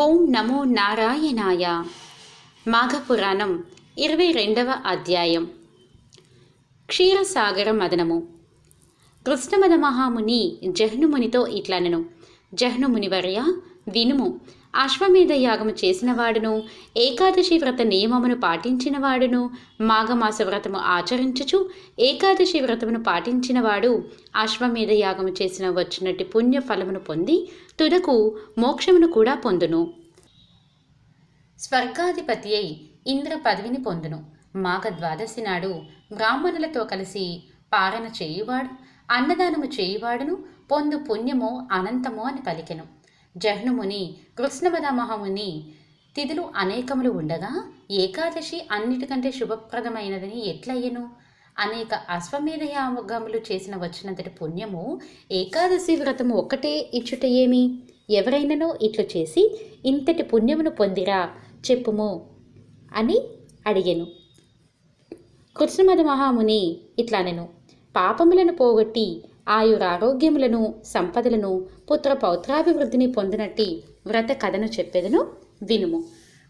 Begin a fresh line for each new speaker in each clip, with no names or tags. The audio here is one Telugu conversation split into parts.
ఓం నమో నారాయణాయ. మాఘపురాణం ఇరవై రెండవ అధ్యాయం. క్షీరసాగర మదనము. కృష్ణమద మహాముని జహ్నుమునితో ఇట్లనను. జహ్నుమునివర్య వినుము. అశ్వమేధ యాగము చేసినవాడును ఏకాదశి వ్రత నియమమును పాటించినవాడును మాఘమాస వ్రతము ఆచరించుచు ఏకాదశి వ్రతమును పాటించినవాడు అశ్వమేధ యాగము చేసిన వచ్చినట్టు పుణ్య ఫలమును పొంది తుదకు మోక్షమును కూడా పొందును. స్వర్గాధిపతి అయి ఇంద్ర పదవిని పొందును. మాఘ ద్వాదశి నాడు బ్రాహ్మణులతో కలిసి పారణ చేయువాడు అన్నదానము చేయువాడును పొందు పుణ్యము అనంతము అని పలికెను. జహ్నుముని కృష్ణమదమహముని తిథులు అనేకములు ఉండగా ఏకాదశి అన్నిటికంటే శుభప్రదమైనదని ఎట్లయ్యను? అనేక అశ్వమేధ యాగములు చేసిన వచ్చినంతటి పుణ్యము ఏకాదశి వ్రతము ఒక్కటే ఇచ్చుట ఏమి ఎవరైనానో ఇట్లు చేసి ఇంతటి పుణ్యమును పొందిరా చెప్పుము అని అడిగాను. కృష్ణమద మహాముని ఇట్లానెను పాపములను పోగొట్టి ఆయురారోగ్యములను సంపదలను పుత్ర పౌత్రాభివృద్ధిని పొందినట్టి వ్రత కథను చెప్పేదను వినుము.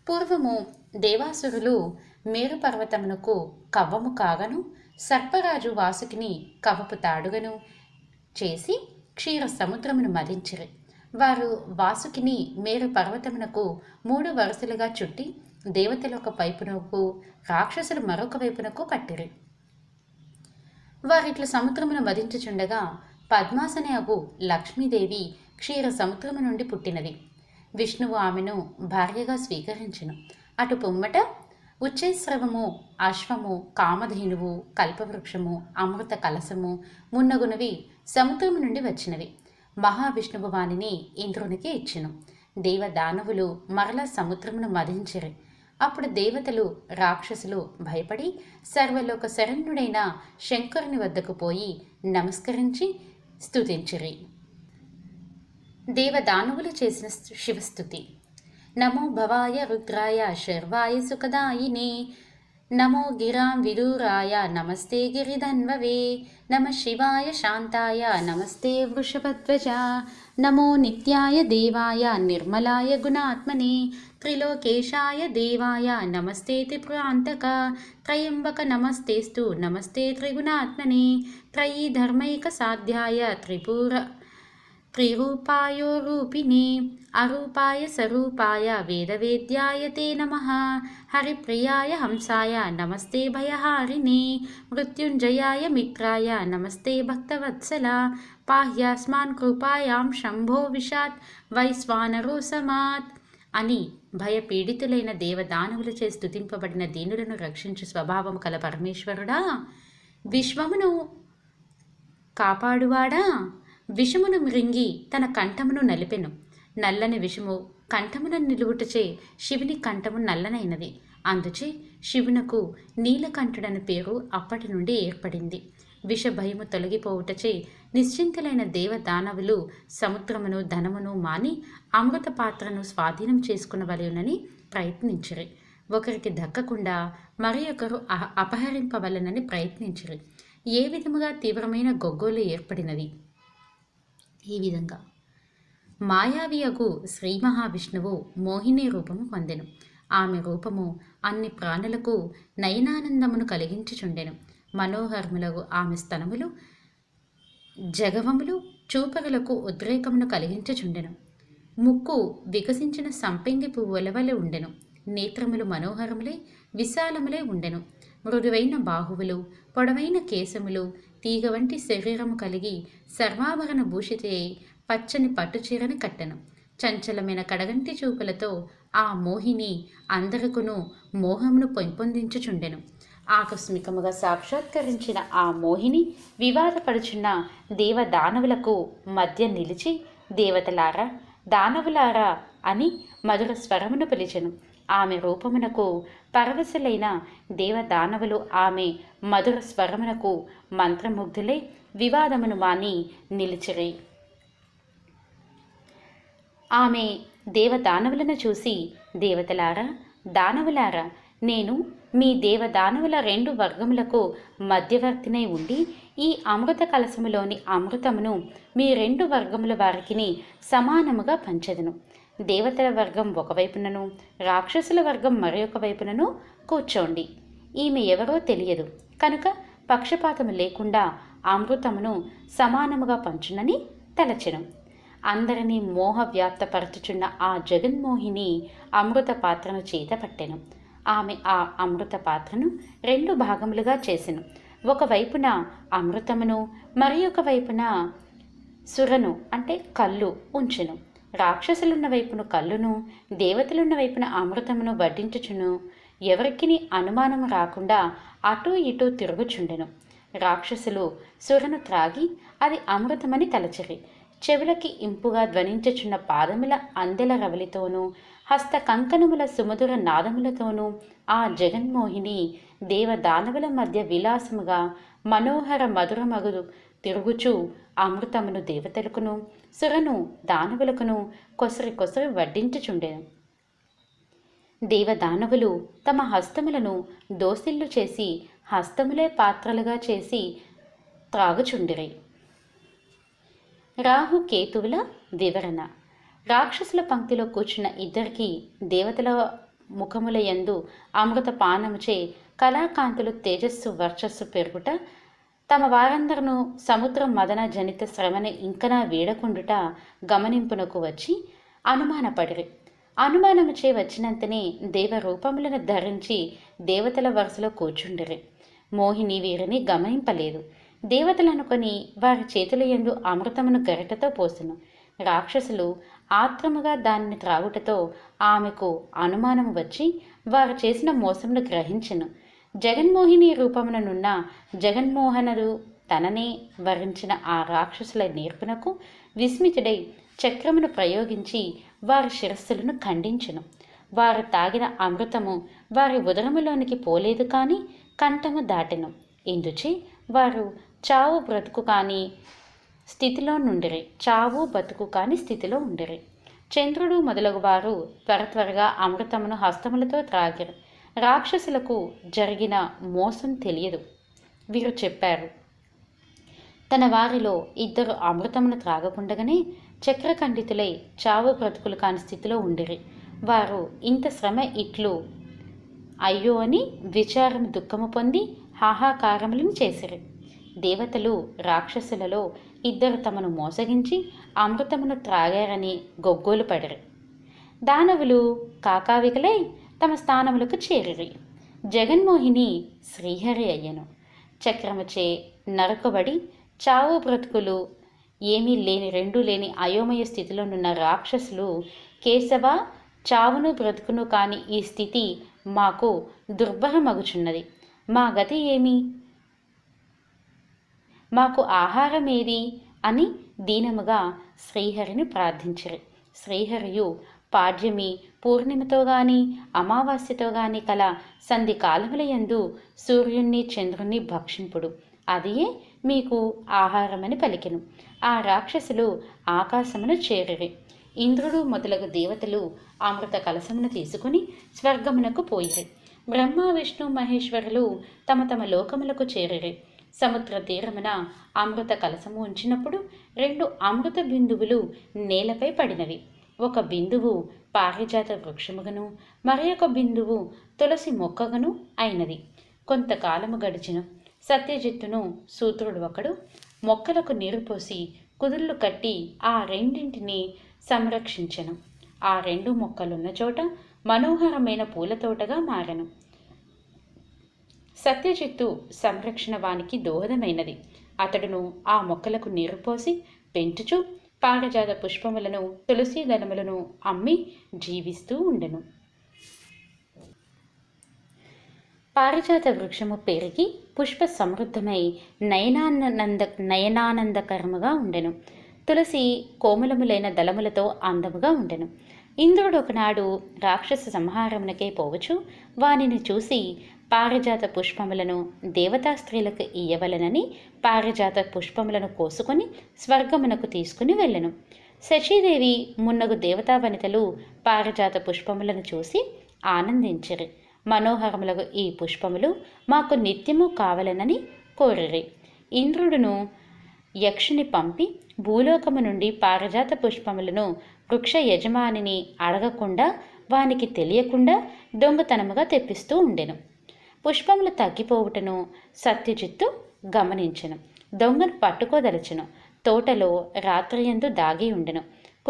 పూర్వము దేవాసురులు మేరుపర్వతమునకు కవ్వము కాగను సర్పరాజు వాసుకిని కవపు తాడుగను చేసి క్షీర సముద్రమును మదించిరి. వారు వాసుకిని మేరు పర్వతమునకు మూడు వరుసలుగా చుట్టి దేవతలు ఒక వైపునకు రాక్షసులు మరొక వైపునకు కట్టిరి. వారిట్ల సముద్రమును వధించుచుండగా పద్మాసనే అగు లక్ష్మీదేవి క్షీర సముద్రము నుండి పుట్టినది. విష్ణువు ఆమెను భార్యగా స్వీకరించెను. అటు పొమ్మట ఉచ్చైశ్రవము అశ్వము కామధేనువు కల్పవృక్షము అమృత కలసము మున్నగునవి సముద్రము నుండి వచ్చినవి. మహావిష్ణువు వాణిని ఇంద్రునికి ఇచ్చెను. దేవ దానవులు మరల సముద్రమును మధించిరి అప్పుడు దేవతలు రాక్షసులు భయపడి సర్వలోక శరణ్యుడైన శంకరుని వద్దకు పోయి నమస్కరించి స్తుతించిరి. దేవదానవులు చేసిన శివస్థుతి. నమో భవాయ రుద్రాయ శర్వాయ సుఖదాయినే नमो गिरां विदूराय नमस्ते गिरिधन्ववे नमः शिवाय शान्ताय नमस्ते वृषभध्वजा नमो नित्याय देवाय निर्मलाय गुणात्मने त्रिलोकेशाय देवाय नमस्ते त्रिपुरान्तक त्रयम्बक नमस्तेस्तु नमस्ते त्रिगुणात्मने त्रयी धर्मैकसाध्याय त्रिपुर త్రిరూపాయో రూపిణి అరూపాయ స్వరూపాయ వేదవేద్యాయ తే నమ హరిప్రియాయ హంసాయ నమస్తే భయహారిణి మృత్యుంజయాయ మిత్రాయ నమస్తే భక్తవత్సల పాహ్యాస్మాన్ కృపాయాం శంభో విషాత్ వైశ్వానరో సమాత్ అని భయపీడితులైన దేవదానవులచే స్థుతింపబడిన దీనులను రక్షించు స్వభావం కల పరమేశ్వరుడా విశ్వమును కాపాడువాడా? విషమును మృంగి తన కంఠమును నలిపెను. నల్లని విషము కంఠమున నిలువుటచే శివుని కంఠము నల్లనైనది. అందుచే శివునకు నీలకంఠుడని పేరు అప్పటి నుండి ఏర్పడింది. విష భయము తొలగిపోవుటచే దేవ దేవదానవులు సముద్రమును ధనమును మాని అమృత పాత్రను స్వాధీనం చేసుకునవలెనని ప్రయత్నించరు. ఒకరికి దక్కకుండా మరి ఒకరు అహ- అపహరింపవలనని ప్రయత్నించరు. ఏ విధముగా తీవ్రమైన గొగ్గోలు ఏర్పడినది ఈ విధంగా. మాయావియకు శ్రీ మహావిష్ణువు మోహిని రూపము పొందెను. ఆమె రూపము అన్ని ప్రాణులకు నయనానందమును కలిగించుచుండెను. మనోహర్ములకు ఆమె స్తనములు జగవములు చూపరులకు ఉద్రేకమును కలిగించుచుండెను. ముక్కు వికసించిన సంపెంగి పువ్వుల వలె ఉండెను. నేత్రములు మనోహరములే విశాలములే ఉండెను. మృదువైన బాహువులు పొడవైన కేశములు తీగ వంటి శరీరము కలిగి సర్వాభరణ భూషితే పచ్చని పట్టుచీరని కట్టెను. చంచలమైన కడగంటి చూపులతో ఆ మోహిని అందరికును మోహమును పెంపొందించుచుండెను. ఆకస్మికముగా సాక్షాత్కరించిన ఆ మోహిని వివాదపడుచున్న దేవదానవులకు మధ్య నిలిచి దేవతలారా దానవులారా అని మధుర స్వరమును పిలిచెను. ఆమె రూపమునకు పరవశులైన దేవదానవులు ఆమె మధుర స్వరమునకు మంత్రముగ్ధులై వివాదమును మాని నిలిచిరి. ఆమె దేవదానవులను చూసి దేవతలారా దానవులారా నేను మీ దేవదానవుల రెండు వర్గములకు మధ్యవర్తినై ఉండి ఈ అమృత కలశములోని అమృతమును మీ రెండు వర్గముల వారికిని సమానముగా పంచదును. దేవతల వర్గం ఒకవైపునను రాక్షసుల వర్గం మరొక వైపునను కూర్చోండి. ఈమె ఎవరో తెలియదు. కనుక పక్షపాతము లేకుండా అమృతమును సమానముగా పంచునని తలచెను. అందరినీ మోహ వ్యాప్తపరచుచున్న ఆ జగన్మోహిని అమృత పాత్రను చేత పట్టెను. ఆమె ఆ అమృత పాత్రను రెండు భాగములుగా చేసెను. ఒకవైపున అమృతమును మరి ఒక వైపున సురను అంటే కళ్ళు ఉంచెను. రాక్షసులున్న వైపున కళ్ళును దేవతలున్న వైపున అమృతమును వడ్డించుచును. ఎవరికిని అనుమానం రాకుండా అటూ ఇటూ తిరుగుచుండెను. రాక్షసులు సురను త్రాగి అది అమృతమని తలచిరి. చెవులకి ఇంపుగా ధ్వనించుచున్న పాదముల అందెల రవలితోనూ హస్త కంకణముల సుమధుర నాదములతోనూ ఆ జగన్మోహిని దేవదానవుల మధ్య విలాసముగా మనోహర మధురమగుదు తిరుగుచూ అమృతమును దేవతలకును సురను దానవులకును కొసరి కొసరి వడ్డించుచుండెను దేవదానవులు తమ హస్తములను దోసిల్లు చేసి హస్తములే పాత్రలుగా చేసి త్రాగుచుండిరి. రాహు కేతువుల వివరణ. రాక్షసుల పంక్తిలో కూర్చున్న ఇద్దరికి దేవతల ముఖముల యందు అమృత పానముచే కళాకాంతులు తేజస్సు వర్చస్సు పెరుగుట తమ వారందరూ సముద్రం మదన జనిత శ్రమని ఇంకనా వీడకుండుట గమనింపునకు వచ్చి అనుమానపడిరి. అనుమానముచే వచ్చినంతనే దేవ రూపములను ధరించి దేవతల వరుసలో కూర్చుండిరి. మోహిని వీరిని గమనింపలేదు. దేవతలనుకొని వారి చేతుల యందు అమృతమును గరిటతో పోసెను. రాక్షసులు ఆత్రముగా దానిని త్రాగుటతో ఆమెకు అనుమానము వచ్చి వారు చేసిన మోసమును గ్రహించెను. జగన్మోహిని రూపముననున్న జగన్మోహనుడు తననే వరించిన ఆ రాక్షసుల నేర్పునకు విస్మితుడై చక్రమును ప్రయోగించి వారి శిరస్సులను ఖండించును. వారు తాగిన అమృతము వారి ఉదరములోనికి పోలేదు కానీ కంఠము దాటెను. ఇందుచే వారు చావు బ్రతుకు కాని స్థితిలో నుండిరి. చావు బతుకు కాని స్థితిలో ఉండిరి. చంద్రుడు మొదలగు వారు త్వర త్వరగా అమృతమును హస్తములతో త్రాగిరు. రాక్షసులకు జరిగిన మోసం తెలియదు. వీరు చెప్పారు తన వారిలో ఇద్దరు అమృతమును త్రాగకుండగానే చక్రఖండితులై చావు బ్రతుకులు కాని స్థితిలో ఉండిరి. వారు ఇంత శ్రమ ఇట్లు అయ్యో అని విచారం దుఃఖము పొంది హాహాకారములను చేసిరి. దేవతలు రాక్షసులలో ఇద్దరు తమను మోసగించి అమృతమును త్రాగారని గొగ్గోలు పడిరి. దానవులు కాకావికలై తమ స్థానములకు చేరిరి. జగన్మోహిని శ్రీహరి అయ్యను. చక్రముచే నరకబడి చావు బ్రతుకులు ఏమీ లేని రెండు లేని అయోమయ స్థితిలోనున్న రాక్షసులు కేశవ చావును బ్రతుకును కాని ఈ స్థితి మాకు దుర్భరమగుచున్నది. మా గతి ఏమి? మాకు ఆహారం ఏది అని దీనముగా శ్రీహరిని ప్రార్థించరు. శ్రీహరియు పాడ్యమి పూర్ణిమతో గాని అమావాస్యతో గాని కల సంధి కాలముల యందు సూర్యుణ్ణి చంద్రుణ్ణి భక్షింపుడు. అదియే మీకు ఆహారమని పలికెను. ఆ రాక్షసులు ఆకాశమును చేరిరి. ఇంద్రుడు మొదలగు దేవతలు అమృత కలసమును తీసుకుని స్వర్గమునకు పోయిరి. బ్రహ్మ విష్ణు మహేశ్వరులు తమ తమ లోకములకు చేరిరి. సముద్ర తీరమున అమృత కలసము ఉంచినప్పుడు రెండు అమృత బిందువులు నేలపై పడినవి. ఒక బిందువు పారిజాత వృక్షముగను మరి ఒక బిందువు తులసి మొక్కగను అయినది. కొంతకాలము గడిచిన. సత్యజిత్తును సూత్రుడు ఒకడు మొక్కలకు నీరు పోసి కుదుళ్ళు కట్టి ఆ రెండింటిని సంరక్షించను. ఆ రెండు మొక్కలున్న చోట మనోహరమైన పూల తోటగా సత్యజిత్తు సంరక్షణ వానికి దోహదమైనది. అతడును ఆ మొక్కలకు నీరు పోసి పెంచుచు పారిజాత పుష్పములను తులసి దళములను అమ్మి జీవిస్తూ ఉండెను. పారిజాత వృక్షము పెరిగి పుష్ప సమృద్ధమై నయనానంద నయనానందకరముగా ఉండెను. తులసి కోమలములైన దళములతో అందముగా ఉండెను. ఇంద్రుడు ఒకనాడు రాక్షస సంహారమునకే పోవచ్చు. వానిని చూసి పారిజాత పుష్పములను దేవతా స్త్రీలకు ఇయ్యవలనని పారిజాత పుష్పములను కోసుకొని స్వర్గమునకు తీసుకుని వెళ్ళను. శచీదేవి మున్నగు దేవతా వనితలు పారిజాత పుష్పములను చూసి ఆనందించరు. మనోహరములకు ఈ పుష్పములు మాకు నిత్యము కావలనని కోరిరి. ఇంద్రుడును యక్షుని పంపి భూలోకము నుండి పారిజాత పుష్పములను వృక్ష యజమానిని అడగకుండా వానికి తెలియకుండా దొంగతనముగా తెప్పిస్తూ ఉండెను. పుష్పములు తగ్గిపోవుటను సత్యజిత్తు గమనించను. దొంగను పట్టుకోదలచను. తోటలో రాత్రియందు దాగి ఉండెను.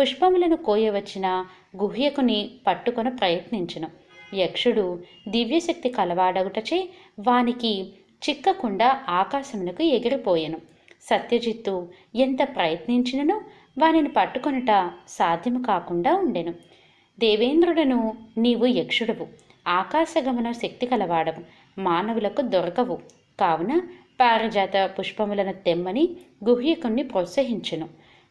పుష్పములను కోయవచ్చిన గుహ్యకుని పట్టుకొన ప్రయత్నించను. యక్షుడు దివ్యశక్తి కలవాడగుటచే వానికి చిక్కకుండా ఆకాశమునకు ఎగిరిపోయెను. సత్యజిత్తు ఎంత ప్రయత్నించినను వానిని పట్టుకొనుట సాధ్యము కాకుండా ఉండెను. దేవేంద్రుడను నీవు యక్షుడవు. ఆకాశగమన శక్తి కలవాడవు. మానవులకు దొరకవు. కావున పారిజాత పుష్పములను తెమ్మని గుహ్యకుణ్ణి ప్రోత్సహించెను.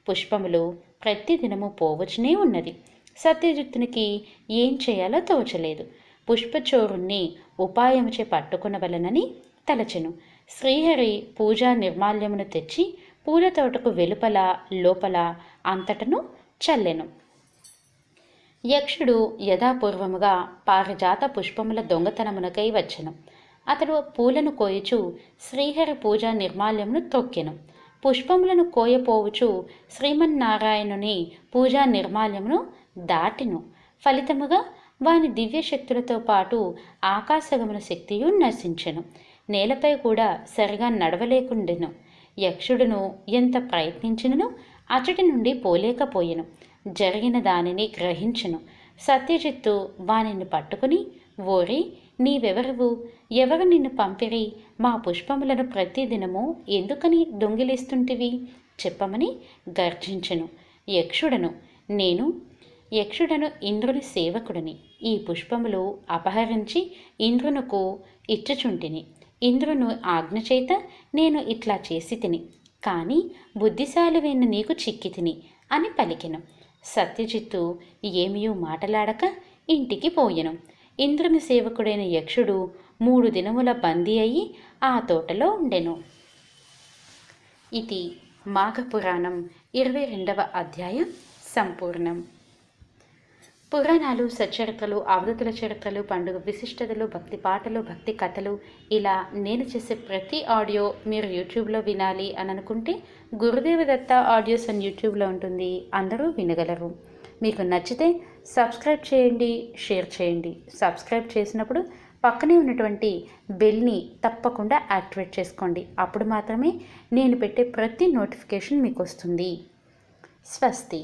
పుష్పములు ప్రతిదినము పోవచ్చునే ఉన్నది. సత్యజిత్తునికి ఏం చేయాలో తోచలేదు. పుష్పచోరుణ్ణి ఉపాయముచే పట్టుకునవలనని తలచెను. శ్రీహరి పూజా నిర్మాల్యమును తెచ్చి పూల తోటకు వెలుపల లోపల అంతటను చల్లెను. యక్షుడు యథాపూర్వముగా పారిజాత పుష్పముల దొంగతనమునకై వచ్చెను. అతడు పూలను కోయుచు శ్రీహరి పూజా నిర్మాల్యమును తొక్కెను. పుష్పములను కోయపోవుచు శ్రీమన్నారాయణుని పూజా నిర్మాల్యమును దాటిను. ఫలితముగా వాని దివ్యశక్తులతో పాటు ఆకాశగమన శక్తియు నశించెను. నేలపై కూడా సరిగా నడవలేకుండెను. యక్షుడును ఎంత ప్రయత్నించినను అచటి నుండి పోలేకపోయెను. జరిగిన దానిని గ్రహించెను. సత్యజిత్తు వానిని పట్టుకుని ఓరి నీవెవరువు? ఎవరు నిన్ను పంపిరి? మా పుష్పములను ప్రతిదినము ఎందుకని దొంగిలిస్తుంటివి? చెప్పమని గర్జించను. యక్షుడను నేను యక్షుడను ఇంద్రుని సేవకుడిని. ఈ పుష్పములు అపహరించి ఇంద్రునకు ఇచ్చుచుంటిని. ఇంద్రును ఆజ్ఞ చేత నేను ఇట్లా చేసి తిని కానీ బుద్ధిశాలివైన నీకు చిక్కి తిని అని పలికెను. సత్యజిత్తు ఏమీ మాటలాడక ఇంటికి పోయెను. ఇంద్రుని సేవకుడైన యక్షుడు మూడు దినముల బందీ అయి ఆ తోటలో ఉండెను. ఇది మాఘపురాణం ఇరవై రెండవ అధ్యాయం సంపూర్ణం. పురాణాలు సచరిత్రలు అవధతుల చరిత్రలు పండుగ విశిష్టతలు భక్తి పాటలు భక్తి కథలు ఇలా నేను చేసే ప్రతి ఆడియో మీరు యూట్యూబ్లో వినాలి అని అనుకుంటే గురుదేవ దత్త ఆడియోస్ అని యూట్యూబ్లో ఉంటుంది. అందరూ వినగలరు. మీకు నచ్చితే సబ్స్క్రైబ్ చేయండి షేర్ చేయండి. సబ్స్క్రైబ్ చేసినప్పుడు పక్కనే ఉన్నటువంటి బెల్ని తప్పకుండా యాక్టివేట్ చేసుకోండి. అప్పుడు మాత్రమే నేను పెట్టే ప్రతి నోటిఫికేషన్ మీకు వస్తుంది. స్వస్తి.